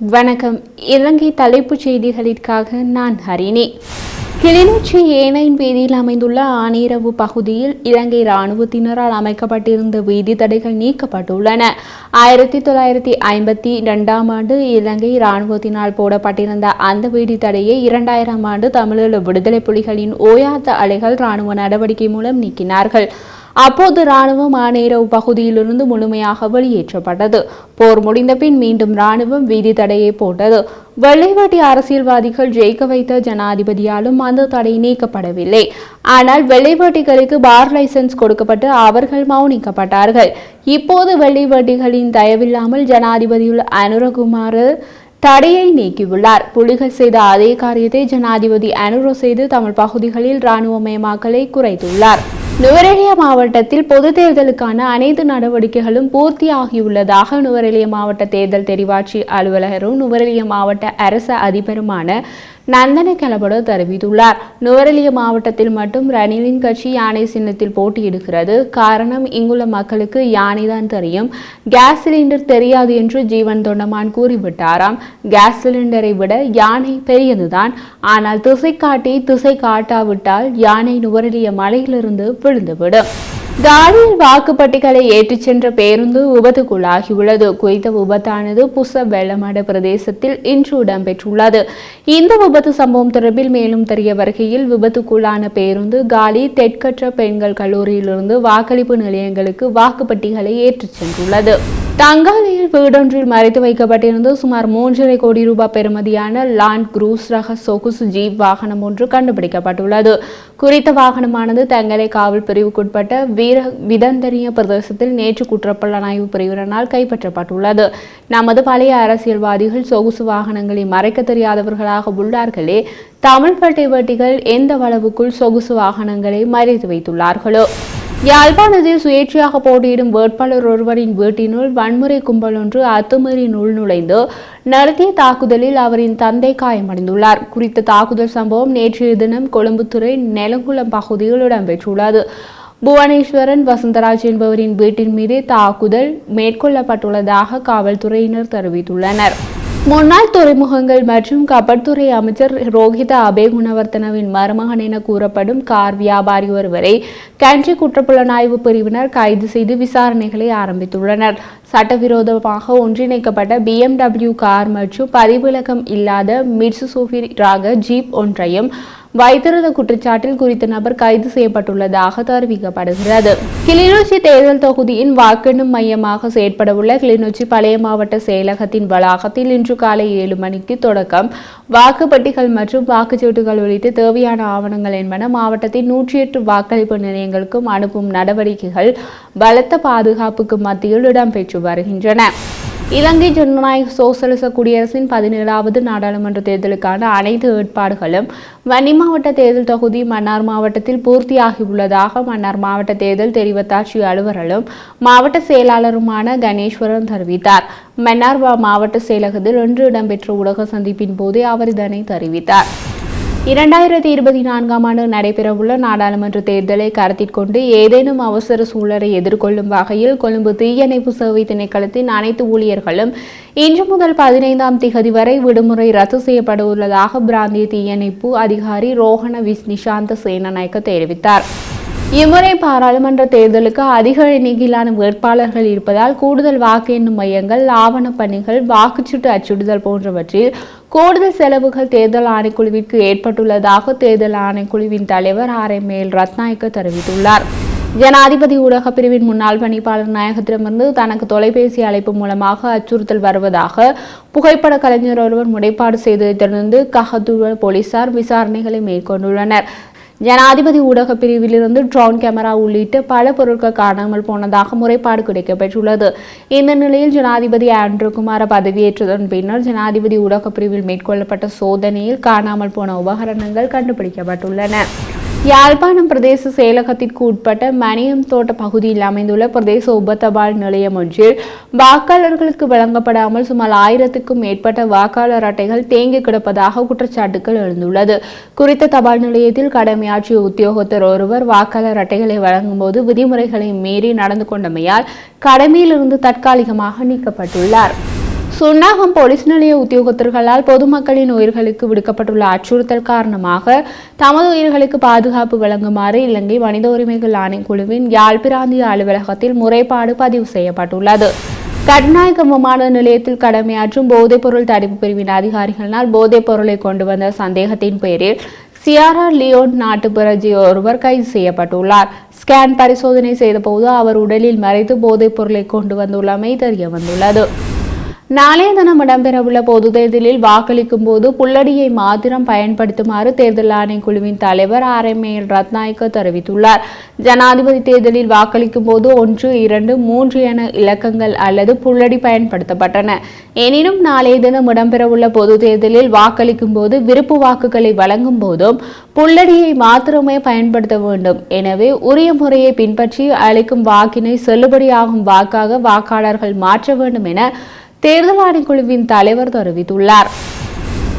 வணக்கம். இலங்கை தலைப்புச் செய்திகளிற்காக நான் ஹரிணி. கிளிநொச்சி ஏனையின் வீதியில் அமைந்துள்ள ஆனிரவு பகுதியில் இலங்கை இராணுவத்தினரால் அமைக்கப்பட்டிருந்த வீதி தடைகள் நீக்கப்பட்டுள்ளன. ஆயிரத்தி தொள்ளாயிரத்தி ஐம்பத்தி இரண்டாம் ஆண்டு இலங்கை இராணுவத்தினால் போடப்பட்டிருந்த அந்த வீதி தடையை இரண்டாயிரம் ஆண்டு தமிழீழ விடுதலை புலிகளின் ஓயாத அலைகள் இராணுவ நடவடிக்கை மூலம் நீக்கினார்கள். அப்போது ராணுவம் ஆனேரவு பகுதியிலிருந்து முழுமையாக வெளியேற்றப்பட்டது. போர் முடிந்த பின் மீண்டும் ராணுவம் வீதி தடையை போட்டது. வெள்ளைவேட்டி அரசியல்வாதிகள் ஜெயிக்க வைத்த ஜனாதிபதியாலும் அந்த தடை நீக்கப்படவில்லை. ஆனால் வெள்ளைவேட்டிகளுக்கு பார் லைசன்ஸ் கொடுக்கப்பட்டு அவர்கள் மௌனிக்கப்பட்டார்கள். இப்போது வெள்ளைவேட்டிகளின் தயவில்லாமல் ஜனாதிபதியுள்ள அனுரகுமார் தடையை நீக்கியுள்ளார். புலிகள் செய்த அதே காரியத்தை ஜனாதிபதி அனுரோ செய்து தமிழ் பகுதிகளில் இராணுவமயமாக்கலை குறைத்துள்ளார். நுவரெலியா மாவட்டத்தில் பொது தேர்தலுக்கான அனைத்து நடவடிக்கைகளும் பூர்த்தியாகியுள்ளதாக நுவரெலியா மாவட்ட தேர்தல் தெரிவாட்சி அலுவலரும் நுவரெலியா மாவட்ட அரச அதிபருமான நந்தன கலபட தெரிவித்துள்ளார். நுவரெலிய மாவட்டத்தில் மட்டும் ரணிலின் கட்சி யானை சின்னத்தில் போட்டியிடுகிறது. காரணம் இங்குள்ள மக்களுக்கு யானைதான் தெரியும். கேஸ் சிலிண்டர் தெரியாது என்று ஜீவன் தொண்டமான் கூறிவிட்டாராம். கேஸ் சிலிண்டரை விட யானை பெரியதுதான். ஆனால் திசை காட்டி திசை காட்டாவிட்டால் யானை நுவரெலிய மலையிலிருந்து விழுந்துவிடும். காலியில் வாக்குப்பட்டிகளை ஏற்றிச் சென்ற பேருந்து விபத்துக்குள்ளாகியுள்ளது. குறித்த விபத்தானது புச வெள்ளமட பிரதேசத்தில் இன்று இடம்பெற்றுள்ளது. இந்த விபத்து சம்பவம் தொடர்பில் மேலும் தெரிய வருகையில் விபத்துக்குள்ளான பேருந்து காலி தெற்கற்ற பெண்கள் கல்லூரியிலிருந்து வாக்களிப்பு நிலையங்களுக்கு வாக்குப்பட்டிகளை ஏற்றிச் சென்றுள்ளது. தங்காலையில் வீடொன்றில் மறைத்து வைக்கப்பட்டிருந்து சுமார் மூன்றரை கோடி ரூபாய் பெறுமதியான லாண்ட் குரூஸ் ரக சொகுசு ஜீப் வாகனம் ஒன்று கண்டுபிடிக்கப்பட்டுள்ளது. குறித்த வாகனமானது தங்கலை காவல் பிரிவுக்குட்பட்ட வீர விதந்தரிய பிரதேசத்தில் நேற்று குற்றப்புலனாய்வு பிரிவினரால் கைப்பற்றப்பட்டுள்ளது. நமது பழைய அரசியல்வாதிகள் சொகுசு வாகனங்களை மறைக்க தெரியாதவர்களாக உள்ளார்களே தமிழ் பட்டை வட்டிகள் எந்த அளவுக்குள் சொகுசு வாகனங்களை மறைத்து வைத்துள்ளார்களோ? யாழ்ப்பாணத்தில் சுயேட்சையாக போட்டியிடும் வேட்பாளர் ஒருவரின் வீட்டினுள் வன்முறை கும்பல் ஒன்று அத்துமீறி உள் நுழைந்து நடத்திய தாக்குதலில் அவரின் தந்தை காயமடைந்துள்ளார். குறித்த தாக்குதல் சம்பவம் நேற்றைய தினம் கொழும்புத்துறை நெலங்குளம் பகுதியில் இடம்பெற்றுள்ளது. புவனேஸ்வரன் வசந்தராஜ் என்பவரின் வீட்டின் மீது தாக்குதல் மேற்கொள்ளப்பட்டுள்ளதாக காவல்துறையினர் தெரிவித்துள்ளனர். முன்னாள் துறைமுகங்கள் மற்றும் கப்பற்துறை அமைச்சர் ரோஹித அபேகுணவர்த்தனவின் மருமகன் என கூறப்படும் கார் வியாபாரி ஒருவரை கண்ட்ரி குற்றப்புலனாய்வு பிரிவினர் கைது செய்து விசாரணைகளை ஆரம்பித்துள்ளனர். சட்டவிரோதமாக ஒன்றிணைக்கப்பட்ட பிஎம்டபிள்யூ கார் மற்றும் பதிவிலக்கம் இல்லாத மிட்சுசூஃபி ராக ஜீப் ஒன்றையும் வைத்திருந்த குற்றச்சாட்டில் குறித்த நபர் கைது செய்யப்பட்டுள்ளதாக தெரிவிக்கப்படுகிறது. கிளிநொச்சி தேர்தல் தொகுதியின் வாக்கெண்ணும் மையமாக செயற்படவுள்ள கிளிநொச்சி பழைய மாவட்ட செயலகத்தின் வளாகத்தில் இன்று காலை ஏழு மணிக்கு தொடக்கம். வாக்குப்பட்டிகள் மற்றும் வாக்குச்சீட்டுகள் உள்ளிட்ட தேவையான ஆவணங்கள் என்பன மாவட்டத்தின் நூற்றி எட்டு வாக்களிப்பு நிலையங்களுக்கும் அனுப்பும் நடவடிக்கைகள் பலத்த பாதுகாப்புக்கு மத்தியில் இடம்பெற்று வருகின்றன. இலங்கை ஜனநாயக சோசலிச குடியரசின் பதினேழாவது நாடாளுமன்ற தேர்தலுக்கான அனைத்து ஏற்பாடுகளும் வன்னி மாவட்ட தேர்தல் தொகுதி மன்னார் மாவட்டத்தில் பூர்த்தியாகியுள்ளதாக மன்னார் மாவட்ட தேர்தல் தெரிவத்தாட்சி அலுவலரும் மாவட்ட செயலாளருமான கணேஸ்வரன் தெரிவித்தார். மன்னார் மாவட்ட செயலகத்தில் இன்று இடம்பெற்ற ஊடக சந்திப்பின் போதே அவர் இதனை தெரிவித்தார். இரண்டாயிரத்தி இருபத்தி நான்காம் ஆண்டு நடைபெறவுள்ள நாடாளுமன்ற தேர்தலை கருத்தில் கொண்டு ஏதேனும் அவசர சூழலை எதிர்கொள்ளும் வகையில் கொழும்பு தீயணைப்பு சேவை திணைக்களத்தின் அனைத்து ஊழியர்களும் இன்று முதல் பதினைந்தாம் திகதி வரை விடுமுறை ரத்து செய்யப்பட உள்ளதாக பிராந்திய தீயணைப்பு அதிகாரி ரோஹண விஸ் நிஷாந்த சேனநாயக்க தெரிவித்தார். இம்முறை பாராளுமன்ற தேர்தலுக்கு அதிக எண்ணிக்கையிலான வேட்பாளர்கள் இருப்பதால் கூடுதல் வாக்கு எண்ணும் மையங்கள் ஆவணப் பணிகள் வாக்குச்சீட்டு அச்சிடுதல் போன்றவற்றில் கூடுதல் செலவுகள் தேர்தல் ஆணைக்குழுவிற்கு ஏற்பட்டுள்ளதாக தேர்தல் ஆணைக்குழுவின் தலைவர் ஆர். எம். எல். ரத்நாயக்க தெரிவித்துள்ளார். ஜனாதிபதி ஊடக பிரிவின் முன்னாள் பணிப்பாளர் நாயகத்திடமிருந்து தனக்கு தொலைபேசி அழைப்பு மூலமாக அச்சுறுத்தல் வருவதாக புகைப்பட கலைஞர் ஒருவர் முறைப்பாடு செய்ததை தொடர்ந்து கஹதுவ போலீசார் விசாரணைகளை மேற்கொண்டுள்ளனர். ஜனாதிபதி ஊடக பிரிவிலிருந்து ட்ரோன் கேமரா உள்ளிட்ட பல பொருட்கள் காணாமல் போனதாக முறைப்பாடு கிடைக்கப்பெற்றுள்ளது. இந்த நிலையில் ஜனாதிபதி ஆண்ட்ரூ குமார பதவியேற்றதன் பின்னர் ஜனாதிபதி ஊடக பிரிவில் மேற்கொள்ளப்பட்ட சோதனையில் காணாமல் போன உபகரணங்கள் கண்டுபிடிக்கப்பட்டுள்ளன. யாழ்ப்பாணம் பிரதேச செயலகத்திற்கு உட்பட்ட மணியம் தோட்ட பகுதியில் அமைந்துள்ள பிரதேச உபதபால் நிலையம் ஒன்றில் வாக்காளர்களுக்கு வழங்கப்படாமல் சுமார் ஆயிரத்துக்கும் மேற்பட்ட வாக்காளர் அட்டைகள் தேங்கி கிடப்பதாக குற்றச்சாட்டுகள் எழுந்துள்ளது. குறித்த தபால் நிலையத்தில் கடமையாற்றிய உத்தியோகத்தர் ஒருவர் வாக்காளர் அட்டைகளை வழங்கும்போது விதிமுறைகளை மீறி நடந்து கொண்டமையால் கடமையிலிருந்து தற்காலிகமாக நீக்கப்பட்டுள்ளார். சுன்னாகம் போலீஸ் நிலைய உத்தியோகத்தர்களால் பொதுமக்களின் உயிர்களுக்கு விடுக்கப்பட்டுள்ள அச்சுறுத்தல் காரணமாக தமது உயிர்களுக்கு பாதுகாப்பு வழங்குமாறு இலங்கை மனித உரிமைகள் ஆணைக்குழுவின் யாழ் பிராந்திய அலுவலகத்தில் முறைப்பாடு பதிவு செய்யப்பட்டுள்ளது. கட்நாயக்கம் விமான நிலையத்தில் கடமையாற்றும் போதைப்பொருள் தடுப்பு பிரிவின் அதிகாரிகளினால் போதைப்பொருளை கொண்டு வந்த சந்தேகத்தின் பேரில் சியாரா லியோன் நாட்டு பிரஜி ஒருவர் கைது செய்யப்பட்டுள்ளார். ஸ்கேன் பரிசோதனை செய்தபோது அவர் உடலில் மறைத்து போதைப் பொருளை கொண்டு வந்துள்ளமை தெரிய வந்துள்ளது நாளைய தினம் இடம்பெறவுள்ள பொது தேர்தலில் வாக்களிக்கும் போது புல்லடியை மாத்திரம் பயன்படுத்துமாறு தேர்தல் ஆணைக்குழுவின் தலைவர் ஆர் எம் எல் ரத்நாயக்க தெரிவித்துள்ளார். ஜனாதிபதி தேர்தலில் வாக்களிக்கும் போது ஒன்று இரண்டு மூன்று என இலக்கங்கள் அல்லது புல்லடி பயன்படுத்தப்பட்டன. எனினும் நாளைய தினம் இடம்பெறவுள்ள பொது தேர்தலில் வாக்களிக்கும் போது விருப்பு வாக்குகளை வழங்கும் போதும் புல்லடியை மாத்திரமே பயன்படுத்த வேண்டும். எனவே உரிய முறையை பின்பற்றி அளிக்கும் வாக்கினை செல்லுபடியாகும் வாக்காக வாக்காளர்கள் மாற்ற வேண்டும் என தேர்தல் ஆணைக்குழுவின் தலைவர் தெரிவித்துள்ளார்.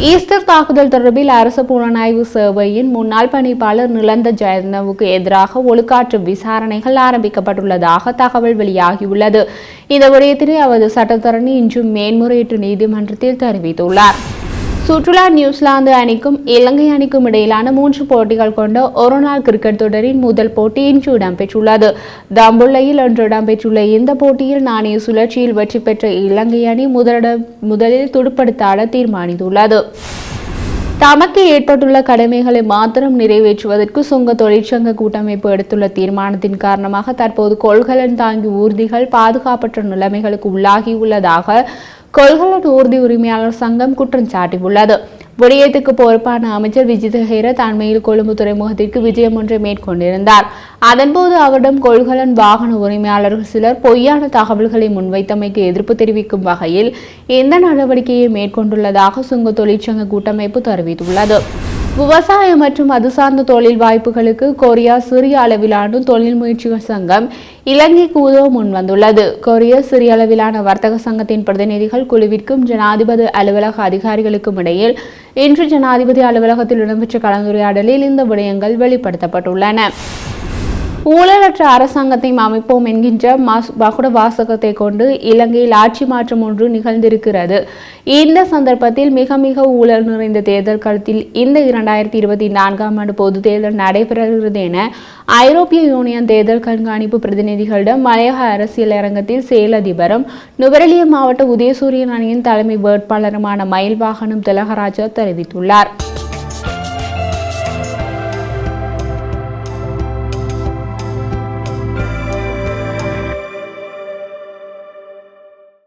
ஈஸ்டர் தாக்குதல் தொடர்பில் அரசு புலனாய்வு சேவையின் முன்னாள் பணிப்பாளர் நிலந்த ஜெயந்தவுக்கு எதிராக ஒழுக்காற்று விசாரணைகள் ஆரம்பிக்கப்பட்டுள்ளதாக தகவல் வெளியாகியுள்ளது. இந்த விடயத்தினை அவரது சட்டத்தரணி இன்று மேன்முறையீட்டு நீதிமன்றத்தில் தெரிவித்துள்ளார். சுற்றுலா நியூசிலாந்து அணிக்கும் இலங்கை அணிக்கும் இடையிலான மூன்று போட்டிகள் கொண்ட ஒருநாள் கிரிக்கெட் தொடரின் முதல் போட்டி இன்று இடம்பெற்றுள்ளது. தம்புள்ளையில் இன்று இடம்பெற்றுள்ள இந்த போட்டியில் நாணய சுழற்சியில் வெற்றி பெற்ற இலங்கை அணி முதலிடம் முதலில் துடுப்படுத்தாட தீர்மானித்துள்ளது. தமக்கு ஏற்பட்டுள்ள கடமைகளை மாத்திரம் நிறைவேற்றுவதற்கு சுங்க தொழிற்சங்க கூட்டமைப்பு எடுத்துள்ள தீர்மானத்தின் காரணமாக தற்போது கொள்கலன் தாங்கி ஊர்திகள் பாதுகாப்பற்ற நிலைமைகளுக்கு உள்ளாகியுள்ளதாக கொள்கலன் ஊர்தி உரிமையாளர் சங்கம் குற்றம் சாட்டியுள்ளது. விடயத்துக்கு பொறுப்பான அமைச்சர் விஜித் ஹெர தன்மையில் கொழும்பு துறைமுகத்திற்கு விஜயம் ஒன்றை மேற்கொண்டிருந்தார். அதன்போது அவரிடம் கொள்கலன் வாகன உரிமையாளர்கள் சிலர் பொய்யான தகவல்களை முன்வைத்தமைக்கு எதிர்ப்பு தெரிவிக்கும் வகையில் இந்த நடவடிக்கையை மேற்கொண்டுள்ளதாக சுங்க தொழிற்சங்க கூட்டமைப்பு தெரிவித்துள்ளது. விவசாயம் மற்றும் அது சார்ந்த தொழில் வாய்ப்புகளுக்கு கொரியா சிறிய அளவிலான தொழில் முயற்சிகள் சங்கம் இலங்கைக்கு உதவ முன்வந்துள்ளது. கொரியா சிறிய அளவிலான வர்த்தக சங்கத்தின் பிரதிநிதிகள் குழுவிற்கும் ஜனாதிபதி அலுவலக அதிகாரிகளுக்கும் இடையில் இன்று ஜனாதிபதி அலுவலகத்தில் இடம்பெற்ற கலந்துரையாடலில் இந்த விடயங்கள் வெளிப்படுத்தப்பட்டுள்ளன. ஊழலற்ற அரசாங்கத்தை அமைப்போம் என்கின்ற பகுட வாசகத்தை கொண்டு இலங்கையில் ஆட்சி மாற்றம் ஒன்று நிகழ்ந்திருக்கிறது. இந்த சந்தர்ப்பத்தில் மிக மிக ஊழல் நிறைந்த தேர்தல் களத்தில் இந்த இரண்டாயிரத்தி இருபத்தி நான்காம் ஆண்டு பொது தேர்தல் நடைபெறுகிறது என ஐரோப்பிய யூனியன் தேர்தல் கண்காணிப்பு பிரதிநிதிகளிடம் மலையக அரசியல் அரங்கத்தில் செயலதிபரும் நுவரெலிய மாவட்ட உதயசூரியன் அணியின் தலைமை வேட்பாளருமான மயில் வாகனம் திலகராஜா தெரிவித்துள்ளார்.